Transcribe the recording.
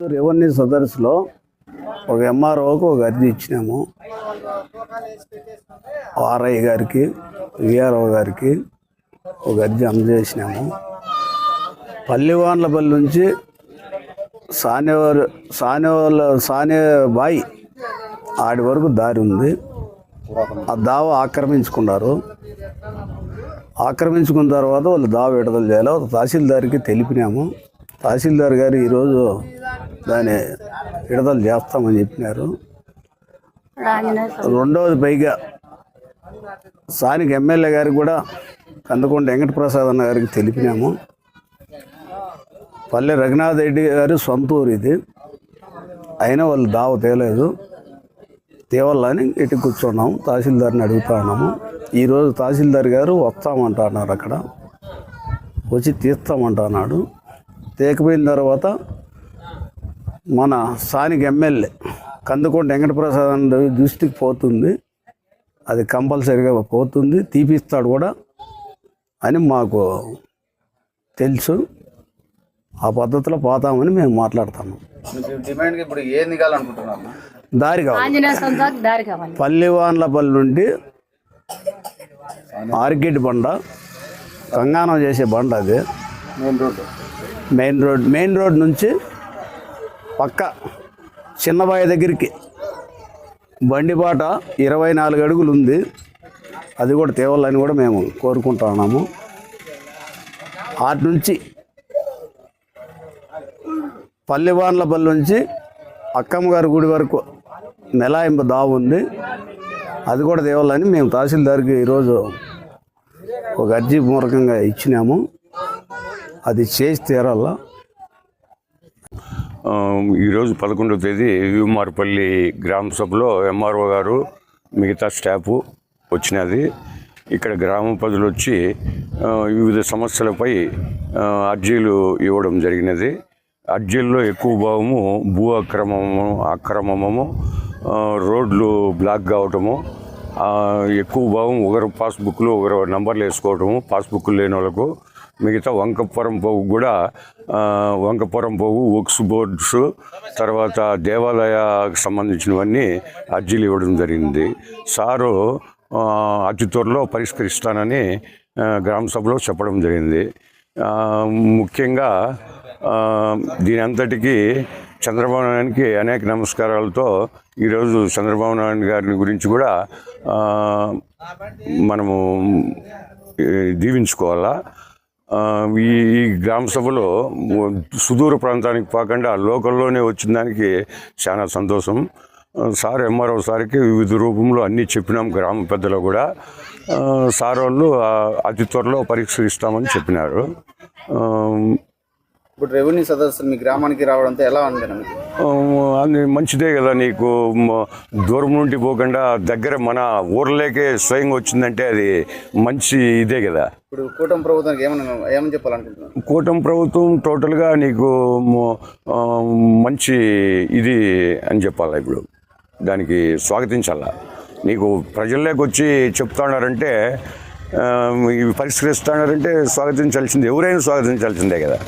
Revenue సదర్స్లో ఒక ఎంఆర్ఓకు ఒక అర్జీ ఇచ్చినాము. ఆర్ఐ గారికి విఆర్ఓ గారికి ఒక అర్జీ అందజేసినాము. పల్లివాన్లపల్లి నుంచి సానేవారు సానేవాళ్ళ సానే బాయి ఆడి వరకు దారి ఉంది. ఆ దావ ఆక్రమించుకున్నారు. ఆక్రమించుకున్న తర్వాత వాళ్ళు దావ విడుదల చేయాలి. తహసీల్దార్కి తెలిపినాము. తహసీల్దార్ గారు ఈరోజు దాన్ని విడుదల చేస్తామని చెప్పినారు. రెండవది పైగా స్థానిక ఎమ్మెల్యే గారికి కూడా కందకొండ వెంకటప్రసాద్ అన్న గారికి తెలిపినాము. పల్లె రఘునాథ్ రెడ్డి గారి సొంత ఊరు ఇది. అయినా వాళ్ళు దావ తేలేదు. తేవాలని ఇటు కూర్చున్నాము తహసీల్దార్ని అడుగుతా ఉన్నాము. ఈరోజు తహసీల్దార్ గారు వస్తామంటున్నారు అక్కడ. వచ్చి తీస్తామంటున్నాడు. తేకపోయిన తర్వాత మన స్థానిక ఎమ్మెల్యే కందుకొండ వెంకటప్రసాద్ అన్న దృష్టికి పోతుంది. అది కంపల్సరీగా పోతుంది. తీపిస్తాడు కూడా అని మాకు తెలుసు. ఆ పద్ధతిలో పోతామని మేము మాట్లాడుతాము ఇప్పుడు దారి కావాలి. ఆంజనేయ స్వామి దాకా దారి కావాలి. పల్లివాన్లపల్లి నుండి ఆర్కిడ్ బండ కంగానం చేసే బండ అది. Main road. Main road main road నుంచి పక్క చిన్నబాయి దగ్గరికి. బండిబాట ఇరవై నాలుగు అడుగులు ఉంది అది కూడా తేవాలని కూడా మేము కోరుకుంటున్నాము అటు నుంచి పల్లెవాన్లపల్లి నుంచి అక్కమ్మ గారి గుడి వరకు నెలాయింపు దావు ఉంది. అది కూడా తేవాలని మేము తహసీల్దార్కి ఈరోజు ఒక అర్జీ మూలకంగా ఇచ్చినాము. అది చేసి తీరాలా? ఈరోజు పదకొండవ తేదీ యుమార్పల్లి గ్రామ సభలో ఎంఆర్ఓ గారు మిగతా స్టాఫ్ వచ్చినది. ఇక్కడ గ్రామ ప్రజలు వచ్చి వివిధ సమస్యలపై అర్జీలు ఇవ్వడం జరిగినది. అర్జీల్లో ఎక్కువ భాగము భూ అక్రమము అక్రమము రోడ్లు బ్లాక్ కావటము ఎక్కువ భాగం ఒకరు పాస్బుక్లు ఒకరు నంబర్లు వేసుకోవటము పాస్బుక్లు లేని వాళ్ళకు మిగతా వంకపురం పోగు కూడా వంకపురం పోగు ఒక్స్ బోర్డ్స్ తర్వాత దేవాలయకు సంబంధించినవన్నీ అర్జీలు ఇవ్వడం జరిగింది. సారు అతి త్వరలో పరిష్కరిస్తానని గ్రామసభలో గ్రామ సభలో చెప్పడం జరిగింది. ముఖ్యంగా దీని అంతటికీ చంద్రబాబు నాయుడికి అనేక నమస్కారాలతో ఈరోజు చంద్రబాబు నాయుడు గారిని గురించి కూడా మనము దీవించుకోవాలా? ఈ గ్రామ సభలో సుదూర ప్రాంతానికి పోకుండా లోకల్లోనే వచ్చిన దానికి చాలా సంతోషం. సార్ ఎంఆర్ఓ సార్కి వివిధ రూపంలో అన్నీ చెప్పినాం గ్రామ పెద్దలు కూడా. సార్ వాళ్ళు అతి త్వరలో పరీక్షలు ఇస్తామని చెప్పినారు. ఇప్పుడు రెవెన్యూ సదస్సులు మీ గ్రామానికి రావడంతో ఎలా ఉంది అది మంచిదే కదా నీకు. దూరం నుండి పోకుండా దగ్గర మన ఊర్లోకే స్వయంగా వచ్చిందంటే అది మంచి ఇదే కదా. ఇప్పుడు కూటమి ప్రభుత్వానికి ఏమన్నా ఏమని చెప్పాలనుకుంటున్నారు? కూటమి ప్రభుత్వం టోటల్గా నీకు మంచి ఇది అని చెప్పాలి ఇప్పుడు? దానికి స్వాగతించాలా? నీకు ప్రజల్లోకి వచ్చి చెప్తున్నారంటే ఇవి పరిష్కరిస్తున్నారంటే స్వాగతించాల్సింది ఎవరైనా స్వాగతించాల్సిందే కదా.